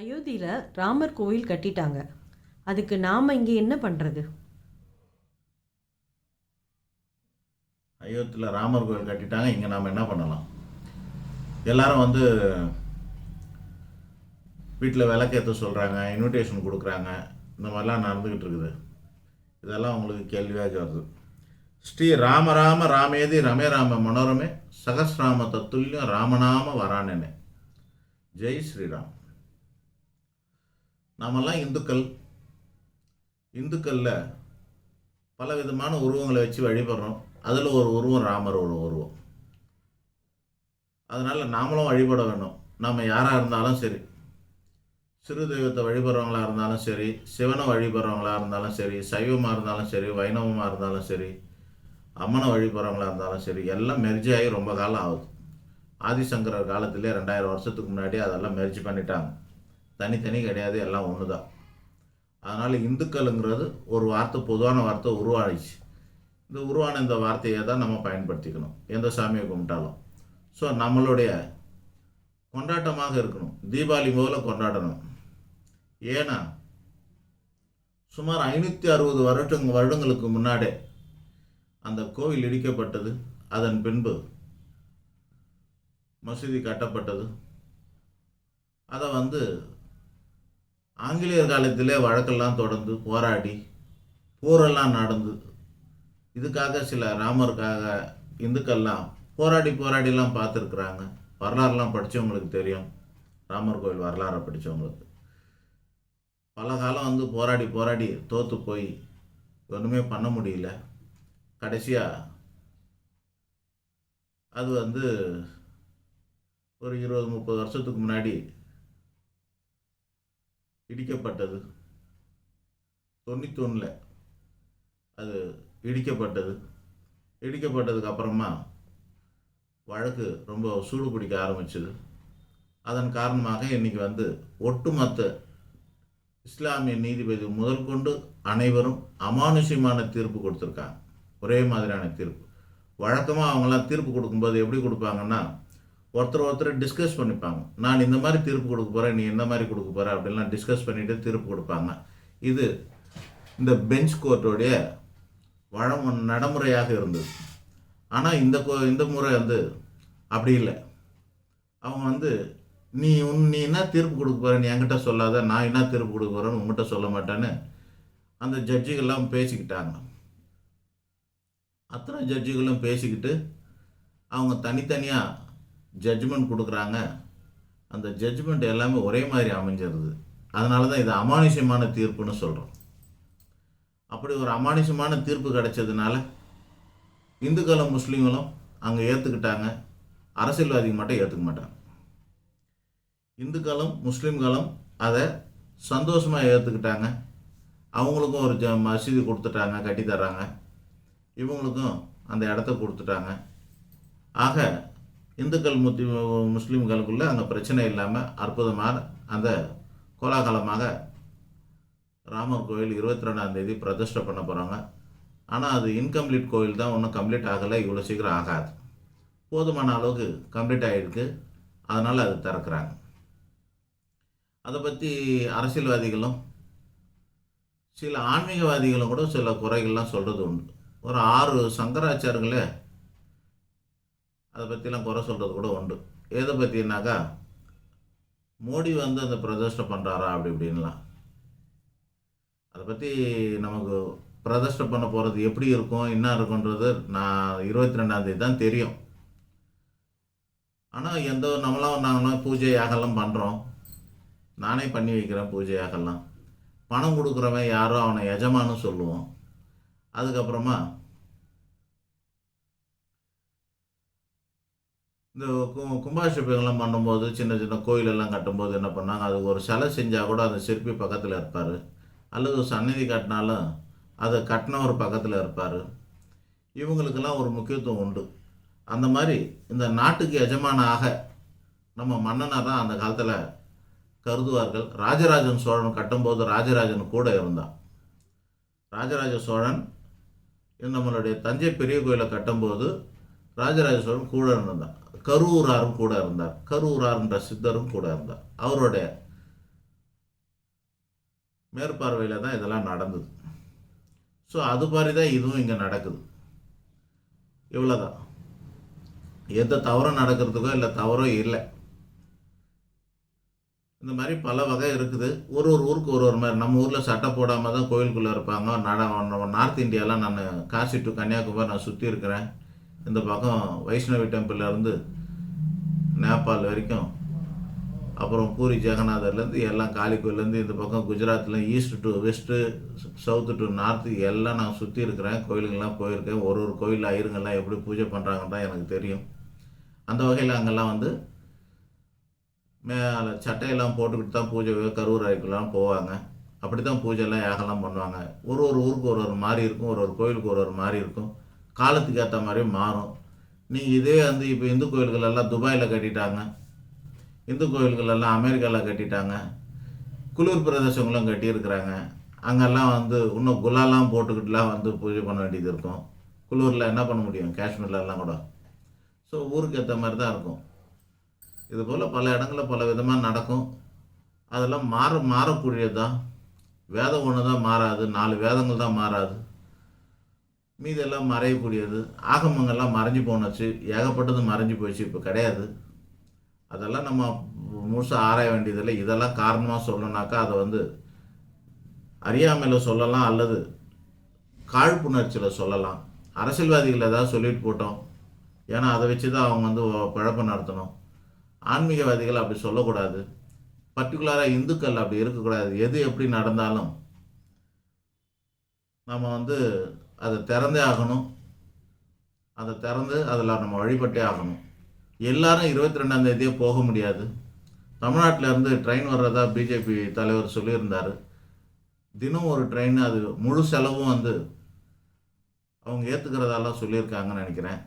அயோத்தியில் ராமர் கோவில் கட்டிட்டாங்க. அதுக்கு நாம் இங்கே என்ன பண்ணுறது அயோத்தியில் ராமர் கோயில் கட்டிட்டாங்க இங்கே நாம் என்ன பண்ணலாம்? எல்லாரும் வந்து வீட்டில் விளக்கேற்ற சொல்கிறாங்க இன்விடேஷன் கொடுக்குறாங்க. இந்த மாதிரிலாம் நடந்துக்கிட்டு இருக்குது. இதெல்லாம் உங்களுக்கு கேள்வியாக வருது ஸ்ரீ ராம ராம ராமேதி ரமே ராம மனோரமே சகசிராம தத்துல்யம் ராமநாம வரானனே. ஜெய் ஸ்ரீராம். நாமெல்லாம் இந்துக்கள். இந்துக்களில் பல விதமான உருவங்களை வச்சு வழிபடுறோம். அதில் ஒரு உருவம் ராமர் ஒரு உருவம். அதனால் நாமளும் வழிபட வேணும். நம்ம யாராக இருந்தாலும் சரி. சிறு தெய்வத்தை வழிபடுறவங்களா இருந்தாலும் சரி சிவனை வழிபடுறவங்களா இருந்தாலும் சரி சைவமாக இருந்தாலும் சரி வைணவமாக இருந்தாலும் சரி அம்மனை வழிபடுறவங்களா இருந்தாலும் சரி எல்லாம் மெர்ஜி ஆகி ரொம்ப காலம் ஆகுது. ஆதிசங்கரர் காலத்திலே ரெண்டாயிரம் வருஷத்துக்கு முன்னாடி அதெல்லாம் மெர்ஜி பண்ணிட்டாங்க. தனித்தனி கிடையாது எல்லாம் ஒன்று தான் அதனால் இந்துக்களுங்கிறது ஒரு வார்த்தை பொதுவான வார்த்தை உருவாகிச்சு இந்த உருவான இந்த வார்த்தையை தான் நம்ம பயன்படுத்திக்கணும். எந்த சாமியை கும்பிட்டாலும். ஸோ நம்மளுடைய கொண்டாட்டமாக இருக்கணும். தீபாவளி முதல்ல கொண்டாடணும். ஏன்னா சுமார் ஐநூற்றி அறுபது வருடங்க வருடங்களுக்கு முன்னாடே அந்த கோவில் இடிக்கப்பட்டது. அதன் பின்பு மசூதி கட்டப்பட்டது. அதை வந்து ஆங்கிலேயர் காலத்திலே வழக்கெல்லாம் தொடர்ந்து போராடி போரெல்லாம் நடந்து இதுக்காக சில ராமருக்காக இந்துக்கள்லாம் போராடி போராடிலாம் பார்த்துருக்குறாங்க. வரலாறுலாம் படித்தவங்களுக்கு தெரியும். ராமர் கோயில் வரலாறை படித்தவங்களுக்கு பல காலம் வந்து போராடி போராடி தோற்று போய் ஒன்றுமே பண்ண முடியல. கடைசியாக அது வந்து ஒரு இருபது முப்பது வருஷத்துக்கு முன்னாடி இடிக்கப்பட்டது. தொண்ணூத்தொன்னில் அது இடிக்கப்பட்டது. இடிக்கப்பட்டதுக்கு அப்புறமா வழக்கு ரொம்ப சூடு பிடிக்க ஆரம்பிச்சது. அதன் காரணமாக இன்றைக்கி வந்து ஒட்டுமொத்த இஸ்லாமிய நீதிபதி முதல் கொண்டு அனைவரும் அமானுஷ்யமான தீர்ப்பு கொடுத்துருக்காங்க. ஒரே மாதிரியான தீர்ப்பு. வழக்கமாக அவங்களாம் தீர்ப்பு கொடுக்கும்போது எப்படி கொடுப்பாங்கன்னா ஒருத்தர் ஒருத்தர் டிஸ்கஸ் பண்ணிப்பாங்க. நான் இந்த மாதிரி தீர்ப்பு கொடுக்க போகிறேன் நீ இந்த மாதிரி கொடுக்க போகிற அப்படின்லாம் டிஸ்கஸ் பண்ணிவிட்டு தீர்ப்பு கொடுப்பாங்க. இது இந்த பெஞ்ச் கோர்ட்டோடைய வழம் நடைமுறையாக இருந்தது. ஆனால் இந்த கோ இந்த முறை வந்து அப்படி இல்லை. அவங்க வந்து நீ உன் நீ என்ன தீர்ப்பு கொடுக்க போகிற நீ என்கிட்ட சொல்லாத. நான் என்ன தீர்ப்பு கொடுக்க போகிறேன்னு உங்ககிட்ட சொல்ல மாட்டேன்னு அந்த ஜட்ஜிகள்லாம் பேசிக்கிட்டாங்க. அத்தனை ஜட்ஜிகளும் பேசிக்கிட்டு அவங்க தனித்தனியாக ஜட்ஜ்மெண்ட் கொடுக்குறாங்க. அந்த ஜட்ஜ்மெண்ட் எல்லாமே ஒரே மாதிரி அமைஞ்சிருது. அதனால தான் இது அமானுஷ்யமான தீர்ப்புன்னு சொல்கிறோம் அப்படி ஒரு அமானுஷ்யமான தீர்ப்பு கிடைச்சதுனால இந்துக்களும் முஸ்லீம்களும் அங்கே ஏற்றுக்கிட்டாங்க அரசியல்வாதிகள் மட்டும் ஏற்றுக்க மாட்டாங்க. இந்துக்களும் முஸ்லீம்களும் அதை சந்தோஷமாக ஏற்றுக்கிட்டாங்க அவங்களுக்கும் ஒரு ஜ மசீதி கொடுத்துட்டாங்க கட்டி தர்றாங்க இவங்களுக்கும் அந்த இடத்த கொடுத்துட்டாங்க. ஆக இந்துக்கள் முத்தி முஸ்லீம்களுக்குள்ள அங்கே பிரச்சனை இல்லாமல் அற்புதமான அந்த கோலாகலமாக ராமர் கோயில் இருபத்தி ரெண்டாம் தேதி பிரதிஷ்டை பண்ண போகிறாங்க ஆனால் அது இன்கம்ப்ளீட் கோயில் தான். ஒன்றும் கம்ப்ளீட் ஆகலை. இவ்வளோ சீக்கிரம் ஆகாது. போதுமான அளவுக்கு கம்ப்ளீட் ஆகிருக்கு அதனால் அது திறக்கிறாங்க. அதை பற்றி அரசியல்வாதிகளும் சில ஆன்மீகவாதிகளும் கூட சில குறைகள்லாம் சொல்கிறது உண்டு. ஒரு ஆறு சங்கராச்சாரங்களே அதை பற்றிலாம் குறை சொல்கிறது கூட உண்டு. எதை பற்றினாக்கா மோடி வந்து அந்த பிரதிஷ்டை பண்ணுறாரா அப்படி இப்படின்லாம். அதை பற்றி நமக்கு பிரதிஷ்டை பண்ண போகிறது எப்படி இருக்கும் என்ன இருக்குன்றது நான் இருபத்தி ரெண்டாந்தேதி தான் தெரியும். ஆனால் எந்த ஒரு நம்மளாம் நாங்களாம் பூஜை யாகெல்லாம் பண்ணுறோம் நானே பண்ணி வைக்கிறேன் பூஜை பணம் கொடுக்குறவன் யாரோ அவனை எஜமானும் சொல்லுவோம். அதுக்கப்புறமா இந்த கும்பாபிஷேகம்லாம் பண்ணும்போது சின்ன சின்ன கோயிலெல்லாம் கட்டும்போது என்ன பண்ணாங்க? அது ஒரு சிலை செஞ்சால் கூட அந்த சிற்பி பக்கத்தில் இருப்பார். அல்லது ஒரு சந்நிதி கட்டினாலும் அதை கட்டினவர் பக்கத்தில் இருப்பார். இவங்களுக்கெல்லாம் ஒரு முக்கியத்துவம் உண்டு. அந்த மாதிரி இந்த நாட்டுக்கு எஜமானாக நம்ம மன்னனாக தான் அந்த காலத்தில் கருதுவார்கள். ராஜராஜன் சோழன் கட்டும்போது ராஜராஜன் கூட இருந்தான். ராஜராஜ சோழன் இது நம்மளுடைய தஞ்சை பெரிய கோயிலை கட்டும்போது ராஜராஜ சோழன் கூட இருந்தான். கரூராரும் கூட இருந்தார். கரூரார்ன்ற சித்தரும் கூட இருந்தார். அவருடைய மேற்பார்வையில் தான் இதெல்லாம் நடந்தது. ஸோ அது மாதிரி தான் இதுவும் இங்கே நடக்குது. இவ்வளோதான் எந்த தவறும் நடக்கிறதுக்கோ இல்லை தவறோ இல்லை. இந்த மாதிரி பல வகை இருக்குது. ஒரு ஒரு ஊருக்கு ஒரு ஒரு மாதிரி. நம்ம ஊரில் சட்டை போடாமல் தான் கோயிலுக்குள்ளே இருப்பாங்க. நட நார்த் இந்தியாலாம் நான் காசி டு கன்னியாகுமரி நான் சுற்றி இருக்கிறேன். இந்த பக்கம் வைஷ்ணவி டெம்பிள்லேருந்து நேபாள் வரைக்கும் அப்புறம் பூரி ஜெகநாதர்லேருந்து எல்லாம் காளி கோயிலேருந்து இந்த பக்கம் குஜராத்தில் east to west south to north எல்லாம் நான் சுற்றி இருக்கிறேன். கோயிலுங்கெல்லாம் போயிருக்கேன். ஒரு ஒரு கோயில் ஐயருங்கெல்லாம் எப்படி பூஜை பண்ணுறாங்கன்னு தான் எனக்கு தெரியும். அந்த வகையில் அங்கெல்லாம் வந்து மேலே சட்டையெல்லாம் போட்டுக்கிட்டு தான் பூஜை கரூர் அறைக்கெல்லாம் போவாங்க. அப்படி தான் பூஜைலாம் யாகெல்லாம் பண்ணுவாங்க. ஒரு ஒரு ஊருக்கு ஒரு ஒரு மாதிரி இருக்கும். ஒரு ஒரு கோயிலுக்கு ஒரு ஒரு மாதிரி இருக்கும். காலத்துக்கு ஏற்ற மாதிரி மாறும். நீங்கள் இதே வந்து இப்போ இந்து கோயில்கள் எல்லாம் துபாயில் கட்டிட்டாங்க. இந்து கோயில்கள் எல்லாம் அமெரிக்காவில் கட்டிட்டாங்க. குளிர் பிரதேசங்களும் கட்டியிருக்கிறாங்க. அங்கெல்லாம் வந்து இன்னும் குலாலாம் போட்டுக்கிட்டுலாம் வந்து பூஜை பண்ண வேண்டியது இருக்கும். குளிரில் என்ன பண்ண முடியும்? காஷ்மீர்லலாம் கூட. ஸோ ஊருக்கு ஏற்ற மாதிரி தான் இருக்கும். இது போல் பல இடங்களில் பல விதமாக நடக்கும். அதெல்லாம் மாற மாறக்கூடியது தான் வேதம் ஒன்று தான் மாறாது. நாலு வேதங்கள் தான் மாறாது. மீதெல்லாம் மறையக்கூடியது. ஆகமங்கள்லாம் மறைஞ்சு போனச்சு ஏகப்பட்டது மறைஞ்சு போயிடுச்சு இப்போ கிடையாது. அதெல்லாம் நம்ம முழுசாக ஆராய வேண்டியதில்லை. இதெல்லாம் காரணமாக சொல்லணுனாக்கா அதை வந்து அறியாமையில் சொல்லலாம் அல்லது காழ்ப்புணர்ச்சியில் சொல்லலாம். அரசியல்வாதிகள் ஏதாவது சொல்லிட்டு போட்டோம். ஏன்னா அதை வச்சு தான் அவங்க வந்து பழப்பம் நடத்தணும். ஆன்மீகவாதிகள் அப்படி சொல்லக்கூடாது. பர்டிகுலராக இந்துக்கள் அப்படி இருக்கக்கூடாது. எது எப்படி நடந்தாலும் நம்ம வந்து அதை திறந்தே ஆகணும். அதை திறந்து அதில் நம்ம வழிபட்டே ஆகணும். எல்லாரும் இருபத்தி ரெண்டாம் தேதியே போக முடியாது. தமிழ்நாட்டில் இருந்து ட்ரெயின் வர்றதா பிஜேபி தலைவர் சொல்லியிருந்தார். தினம் ஒரு ட்ரெயின் அது முழு செலவும் வந்து அவங்க ஏற்றுக்கிறதாலாம் சொல்லியிருக்காங்கன்னு நினைக்கிறேன்.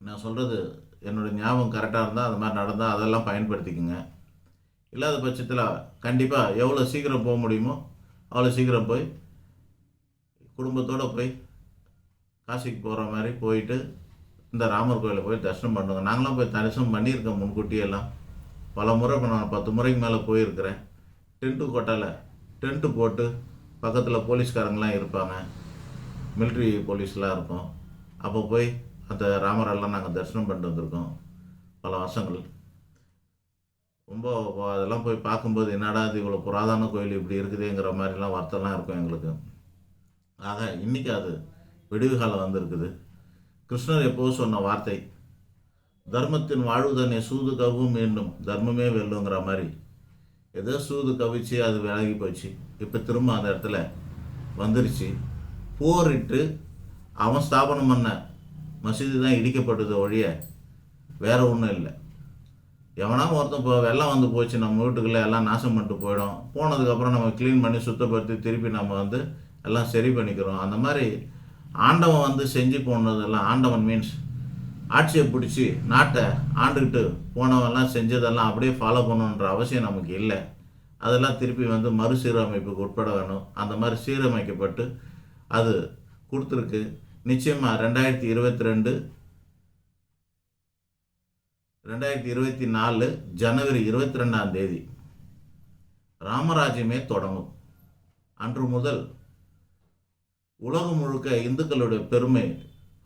நான் சொல்கிறது என்னோடய ஞாபகம் கரெக்டாக இருந்தால் அது மாதிரி நடந்தால் அதெல்லாம் பயன்படுத்திக்கோங்க. இல்லாத பட்சத்தில் கண்டிப்பாக எவ்வளோ சீக்கிரம் போக முடியுமோ அவ்வளோ சீக்கிரம் போய் குடும்பத்தோடு போய் காசிக்கு போகிற மாதிரி போயிட்டு இந்த ராமர் கோயிலில் போய் தரிசனம் பண்ணுங்க. நாங்களாம் போய் தரிசனம் பண்ணியிருக்கோம் முன்கூட்டியெல்லாம். பல முறை இப்போ நான் பத்து முறைக்கு மேலே போயிருக்கிறேன். டென்ட்டு கொட்டால. டென்ட்டு போட்டு பக்கத்தில் போலீஸ்காரங்களாம் இருப்பாங்க. மிலிட்ரி போலீஸ்லாம் இருக்கும். அப்போ போய் அந்த ராமரெல்லாம் நாங்கள் தரிசனம் பண்ணிட்டு வந்திருக்கோம். பல வருஷங்கள். ரொம்ப அதெல்லாம் போய் பார்க்கும்போது என்னடா இது இவ்வளோ புராதன கோயில் இப்படி இருக்குதுங்கிற மாதிரிலாம் வருத்தம்லாம் இருக்கும் எங்களுக்கு. ஆக இன்னைக்கு அது விடிவு காலம் வந்திருக்குது. கிருஷ்ணர் எப்போ சொன்ன வார்த்தை தர்மத்தின் வாழ்வுதனை சூது கவ்வும் மீண்டும் தர்மமே வெல்லுங்கிற மாதிரி. ஏதோ சூது கவிச்சு அது விலகி போச்சு. இப்போ திரும்ப அந்த இடத்துல வந்துருச்சு. போரிட்டு அவன் ஸ்தாபனம் பண்ண மசீது தான் இடிக்கப்பட்டது ஒழிய வேற ஒன்றும் இல்லை. எவனா ஒருத்தன் இப்போ வெள்ளம் வந்து போச்சு நம்ம வீட்டுக்குள்ளே எல்லாம் நாசம் பண்ணிட்டு போயிடும். போனதுக்கப்புறம் நம்ம க்ளீன் பண்ணி சுத்தப்படுத்தி திருப்பி நம்ம வந்து எல்லாம் சரி பண்ணிக்கிறோம். அந்த மாதிரி ஆண்டவன் வந்து செஞ்சு போனதெல்லாம் ஆண்டவன் மீன்ஸ் ஆட்சியை பிடிச்சி நாட்டை ஆண்டுக்கிட்டு போனவெல்லாம் செஞ்சதெல்லாம் அப்படியே ஃபாலோ பண்ணணுன்ற அவசியம் நமக்கு இல்லை. அதெல்லாம் திருப்பி வந்து மறுசீரமைப்புக்கு உட்பட வேணும். அந்த மாதிரி சீரமைக்கப்பட்டு அது கொடுத்துருக்கு. நிச்சயமாக ரெண்டாயிரத்தி இருபத்தி ரெண்டு ரெண்டாயிரத்தி இருபத்தி நாலு ஜனவரி இருபத்தி ரெண்டாம் தேதி ராமராஜ்யமே தொடங்கும். அன்று முதல் உலகம் முழுக்க இந்துக்களுடைய பெருமை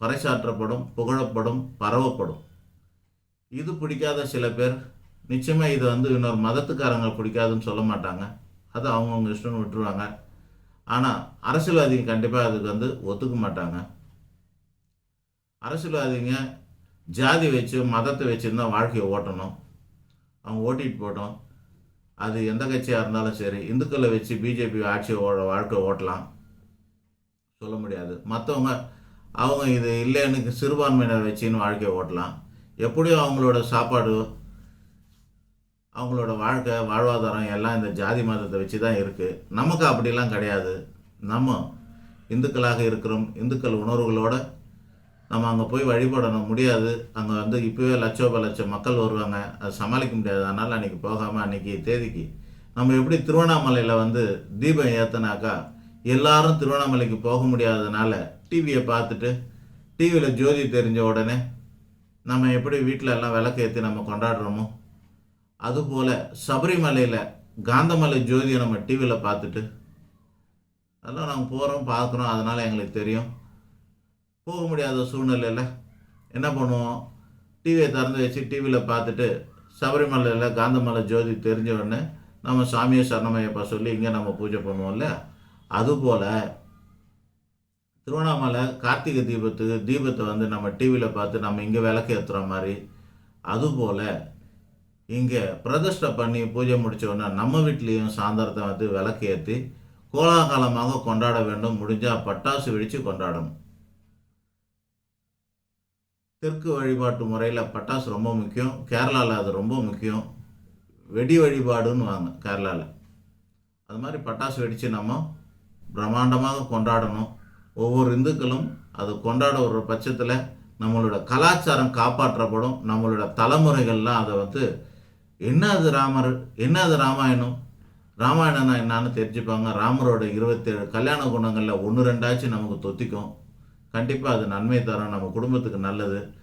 பறைசாற்றப்படும் புகழப்படும் பரவப்படும். இது பிடிக்காத சில பேர். நிச்சயமாக இது வந்து இன்னொரு மதத்துக்காரங்க பிடிக்காதுன்னு சொல்ல மாட்டாங்க. அது அவங்கவுங்க இஷ்டம்னு விட்டுருவாங்க. ஆனால் அரசியல்வாதிங்க கண்டிப்பாக அதுக்கு வந்து ஒத்துக்க மாட்டாங்க. அரசியல்வாதிங்க ஜாதி வச்சு மதத்தை வச்சு தான் வாழ்க்கையை ஓட்டணும். அவங்க ஓட்டிட்டு போட்டோம் அது எந்த கட்சியாக இருந்தாலும் சரி இந்துக்களை வச்சு பிஜேபி ஆட்சியை வாழ்க்கை ஓட்டலாம். சொல்ல முடியாது. மற்றவங்க அவங்க இது இல்லைன்னு சிறுபான்மையினர் வச்சுன்னு வாழ்க்கையை ஓட்டலாம். எப்படியும் அவங்களோட சாப்பாடு அவங்களோட வாழ்க்கை வாழ்வாதாரம் எல்லாம் இந்த ஜாதி மதத்தை வச்சு தான் இருக்குது நமக்கு அப்படிலாம் கிடையாது. நம்ம இந்துக்களாக இருக்கிறோம். இந்துக்கள் உணர்வுகளோட நம்ம அங்கே போய் வழிபடணும். முடியாது. அங்கே வந்து இப்போவே லட்சோப லட்சம் மக்கள் வருவாங்க. அதை சமாளிக்க முடியாது. அதனால் அன்றைக்கி போகாமல் அன்றைக்கி தேதிக்கு நம்ம எப்படி திருவண்ணாமலையில் வந்து தீபம் ஏற்றினாக்கா எல்லாரும் திருவண்ணாமலைக்கு போக முடியாததுனால டிவியை பார்த்துட்டு டிவியில் ஜோதி தெரிஞ்ச உடனே நம்ம எப்படி வீட்டில் எல்லாம் விளக்கு ஏற்றி நம்ம கொண்டாடுறோமோ அதுபோல் சபரிமலையில் காந்தமலை ஜோதியை நம்ம டிவியில் பார்த்துட்டு அதெல்லாம் நாங்கள் போகிறோம் பார்க்குறோம் அதனால் எங்களுக்கு தெரியும். போக முடியாத சூழ்நிலையில் என்ன பண்ணுவோம்? டிவியை திறந்து வச்சு டிவியில் பார்த்துட்டு சபரிமலையில் காந்தமலை ஜோதி தெரிஞ்ச உடனே நம்ம சாமியை சரணமையப்பா சொல்லி இங்கே நம்ம பூஜை பண்ணுவோம்ல அதுபோல் திருவண்ணாமலை கார்த்திகை தீபத்துக்கு தீபத்தை வந்து நம்ம டிவியில் பார்த்து நம்ம இங்கே விளக்கு ஏற்றுற மாதிரி அதுபோல் இங்கே பிரதிஷ்டை பண்ணி பூஜை முடித்தோடனே நம்ம வீட்லேயும் சாயந்தரத்தை வந்து விளக்கு ஏற்றி கோலாகலமாக கொண்டாட வேண்டும். முடிஞ்சால் பட்டாசு வெடித்து கொண்டாடணும். தெற்கு வழிபாட்டு முறையில் பட்டாசு ரொம்ப முக்கியம். கேரளாவில் அது ரொம்ப முக்கியம். வெடி வழிபாடுன்னு வாங்க கேரளாவில் அது மாதிரி பட்டாசு வெடித்து நம்ம பிரம்மாண்டமாக கொண்டாடணும். ஒவ்வொரு இந்துக்களும் அது கொண்டாட ஒரு பட்சத்தில் நம்மளோட கலாச்சாரம் காப்பாற்றப்படும். நம்மளோட தலைமுறைகள்லாம் அதை வந்து என்ன அது ராமர் என்ன அது ராமாயணம்? ராமாயணம்னா என்னன்னு தெரிஞ்சுப்பாங்க. ராமரோட இருபத்தேழு கல்யாண குணங்களில் ஒன்று ரெண்டாச்சும் நமக்கு தொத்திக்கும். கண்டிப்பாக அது நன்மை தரும். நம்ம குடும்பத்துக்கு நல்லது.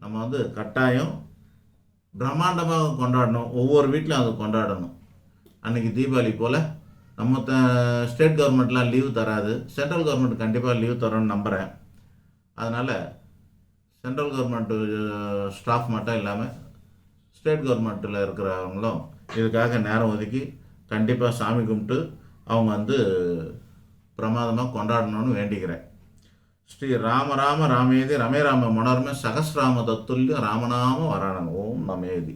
நம்ம வந்து கட்டாயம் பிரம்மாண்டமாக கொண்டாடணும். ஒவ்வொரு வீட்லையும் அது கொண்டாடணும். அன்றைக்கி தீபாவளி போல் நம்ம த ஸ்டேட் கவர்மெண்ட்லாம் லீவ் தராது. சென்ட்ரல் கவர்மெண்ட் கண்டிப்பாக லீவ் தரோன்னு நம்புகிறேன் அதனால் சென்ட்ரல் கவர்மெண்ட்டு ஸ்டாஃப் மட்டும் இல்லாமல் ஸ்டேட் கவர்மெண்ட்டில் இருக்கிறவங்களும் இதுக்காக நேரம் ஒதுக்கி கண்டிப்பாக சாமி கும்பிட்டு அவங்க வந்து பிரமாதமாக கொண்டாடணும்னு வேண்டிக்கிறேன். ஸ்ரீ ராம ராம ராமேதி ரமே ராம மனோரம சகசிராம தத்துல்யம் ராமநாம வராணன் ஓம் நமேதி.